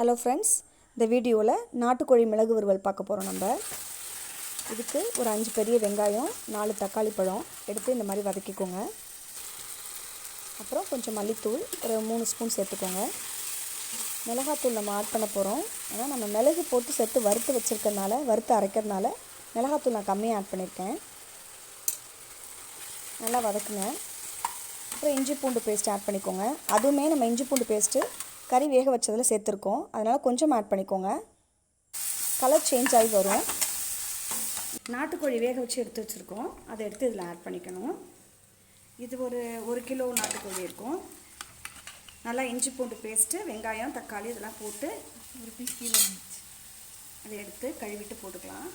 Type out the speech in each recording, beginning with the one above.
Hello friends இந்த வீடியோவில் நாட்டுக்கோழி மிளகு வறுவல் பார்க்க போகிறோம் நம்ம. இதுக்கு ஒரு அஞ்சு பெரிய வெங்காயம் நாலு தக்காளி பழம் எடுத்து இந்த மாதிரி வதக்கிக்கோங்க. அப்புறம் கொஞ்சம் மல்லித்தூள் ஒரு மூணு ஸ்பூன் சேர்த்துக்கோங்க. மிளகாத்தூள் நம்ம ஆட் பண்ண போகிறோம் ஆனால் நம்ம மிளகு போட்டு சேர்த்து வறுத்து வச்சுருக்கறனால வறுத்து அரைக்கிறதுனால மிளகாத்தூள் நான் கம்மியாக ஆட் பண்ணியிருக்கேன் நல்லா வதக்குங்க. அப்புறம் இஞ்சி பூண்டு பேஸ்ட் ஆட் பண்ணிக்கோங்க. அதுவுமே நம்ம இஞ்சி பூண்டு பேஸ்ட்டு கறி வேக வச்சதில் சேர்த்துருக்கோம். அதனால் கொஞ்சம் ஆட் பண்ணிக்கோங்க. கலர் சேஞ்ச் ஆகி வரும். நாட்டுக்கோழி வேக வச்சு எடுத்து வச்சுருக்கோம். அதை எடுத்து இதில் ஆட் பண்ணிக்கணும். இது ஒரு ஒரு கிலோ நாட்டுக்கோழி இருக்கும். நல்லா இஞ்சி பூண்டு பேஸ்ட்டு வெங்காயம் தக்காளி இதெல்லாம் போட்டு ஒரு பீஸ் கீழே அதை எடுத்து கழுவிட்டு போட்டுக்கலாம்.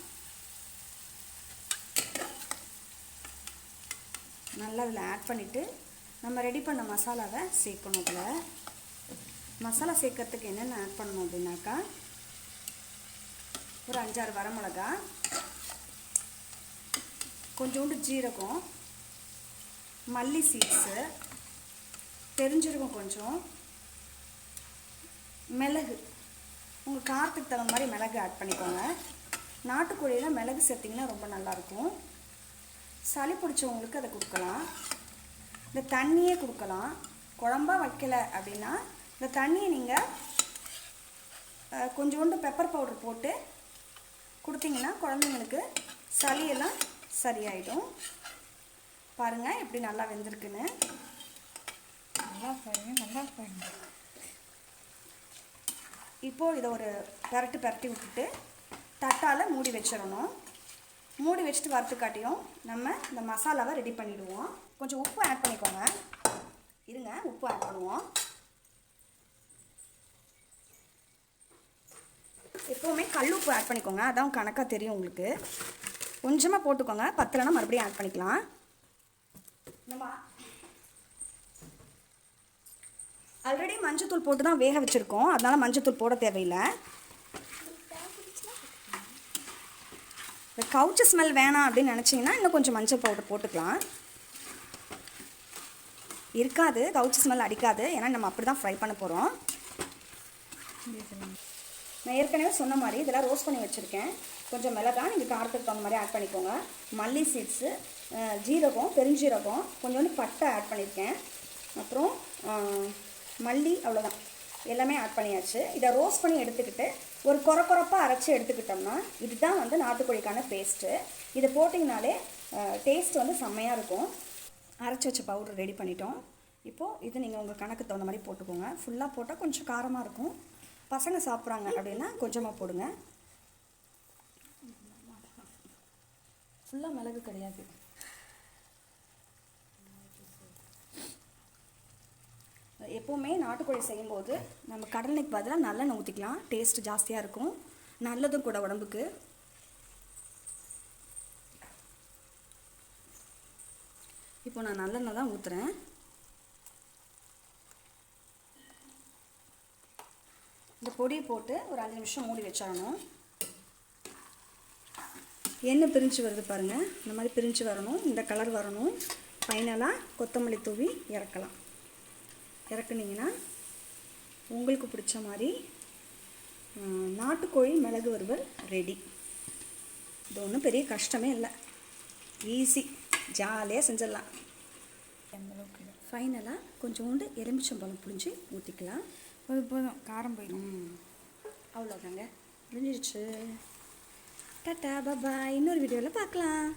நல்லா அதில் ஆட் பண்ணிவிட்டு நம்ம ரெடி பண்ண மசாலாவை சேர்க்கணும் இதில் மசாலா சேர்க்கறதுக்கு என்னென்ன ஆட் பண்ணணும் அப்படின்னாக்கா ஒரு அஞ்சாறு வரமிளகா கொஞ்சோண்டு ஜீரகம் மல்லி சீட்ஸு தெரிஞ்சிருக்கும் கொஞ்சம் மிளகு உங்கள் காரத்துக்கு தகுந்த மாதிரி மிளகு ஆட் பண்ணிக்கோங்க. நாட்டுக்கோழியில் மிளகு சேர்த்திங்கன்னா ரொம்ப நல்லாயிருக்கும். சளி பிடிச்சவங்களுக்கு அதை கொடுக்கலாம். இந்த தண்ணியே கொடுக்கலாம். குழம்பா வைக்கல அப்படின்னா இந்த தண்ணியை நீங்கள் கொஞ்சோண்டு பெப்பர் பவுடர் போட்டு கொடுத்தீங்கன்னா குழந்தைங்களுக்கு சளியெல்லாம் சரியாயிடும். பாருங்கள் எப்படி நல்லா வெந்திருக்குன்னு. நல்லா பாருங்க நல்லா பாருங்க. இப்போது இதை ஒரு பெரட்டு பெரட்டி விட்டுட்டு தட்டால் மூடி வச்சிடணும். மூடி வச்சுட்டு வறுத்து காட்டியும் நம்ம இந்த மசாலாவை ரெடி பண்ணிடுவோம். கொஞ்சம் உப்பு ஆட் பண்ணிக்கோங்க. இருங்க உப்பு ஆட் பண்ணுவோம். எப்போவுமே கல்லுப்பு ஆட் பண்ணிக்கோங்க. அதான் கணக்காக தெரியும் உங்களுக்கு. கொஞ்சமாக போட்டுக்கோங்க. பத்தலைன்னா மறுபடியும் ஆட் பண்ணிக்கலாம். நம்ம ஆல்ரெடி மஞ்சத்தூள் போட்டு தான் வேக வச்சுருக்கோம். அதனால் மஞ்சத்தூள் போட தேவையில்லை. இந்த கவுச்சு ஸ்மெல் வேணாம் அப்படின்னு நினச்சிங்கன்னா இன்னும் கொஞ்சம் மஞ்சள் பவுடர் போட்டுக்கலாம். இருக்காது. கவுச்சு ஸ்மெல் அடிக்காது. ஏன்னா நம்ம அப்படி தான் ஃப்ரை பண்ண போகிறோம் நான் ஏற்கனவே சொன்ன மாதிரி இதெல்லாம் ரோஸ்ட் பண்ணி வச்சுருக்கேன். கொஞ்சம் மிளகா நீங்கள் காரத்துக்கு தகுந்த மாதிரி ஆட் பண்ணிக்கோங்க. மல்லி சீட்ஸு ஜீரகம் பெருஞ்சீரகம் கொஞ்சோண்டு பட்டை ஆட் பண்ணியிருக்கேன் அப்புறம் மல்லி அவ்வளோதான் எல்லாமே ஆட் பண்ணியாச்சு. இதை ரோஸ்ட் பண்ணி எடுத்துக்கிட்டு ஒரு குறை குறைப்பாக அரைச்சி எடுத்துக்கிட்டோம்னா இதுதான் வந்து நாட்டுக்கோழிக்கான பேஸ்ட்டு இதை போட்டிங்கனாலே டேஸ்ட் வந்து செம்மையாக இருக்கும். அரைச்சி வச்ச பவுடர் ரெடி பண்ணிட்டோம். இப்போது இது நீங்கள் உங்கள் கணக்கு தகுந்த மாதிரி போட்டுக்கோங்க. ஃபுல்லாக போட்டால் கொஞ்சம் காரமாக இருக்கும். பசங்க சாப்பிட்றாங்க அப்படின்னா கொஞ்சமாக போடுங்க. ஃபுல்லாக மிளகு கிடையாது. எப்போவுமே நாட்டுக்கோழி செய்யும்போது நம்ம கடலைக்கு பதிலாக நல்லெண்ணெய் ஊற்றிக்கலாம் டேஸ்ட் ஜாஸ்தியாக இருக்கும். நல்லதும் கூட உடம்புக்கு. இப்போ நான் நல்லெண்ணெய் தான் ஊற்றுறேன் பொடி பொடியை போட்டு ஒரு அஞ்சு நிமிஷம் மூடி வச்சிடணும். எண்ணெய் பிரிஞ்சு வருது பாருங்கள் இந்த மாதிரி பிரிஞ்சு வரணும். இந்த கலர் வரணும். ஃபைனலாக கொத்தமல்லி தூவி இறக்கலாம். இறக்குனிங்கன்னா உங்களுக்கு பிடிச்ச மாதிரி நாட்டுக்கோழி மிளகு வறுவல் ரெடி இது ஒன்றும் பெரிய கஷ்டமே இல்லை. ஈஸி ஜாலியாக செஞ்சிடலாம். ஃபைனலாக கொஞ்சோண்டு எலுமிச்சம்பழம் புழிஞ்சு ஊற்றிக்கலாம் போதும் போதும். காரம் போயிடும். அவ்வளோதாங்க முடிஞ்சிருச்சு. டாட்டா பாபாய் இன்னொரு வீடியோவில் பார்க்கலாம்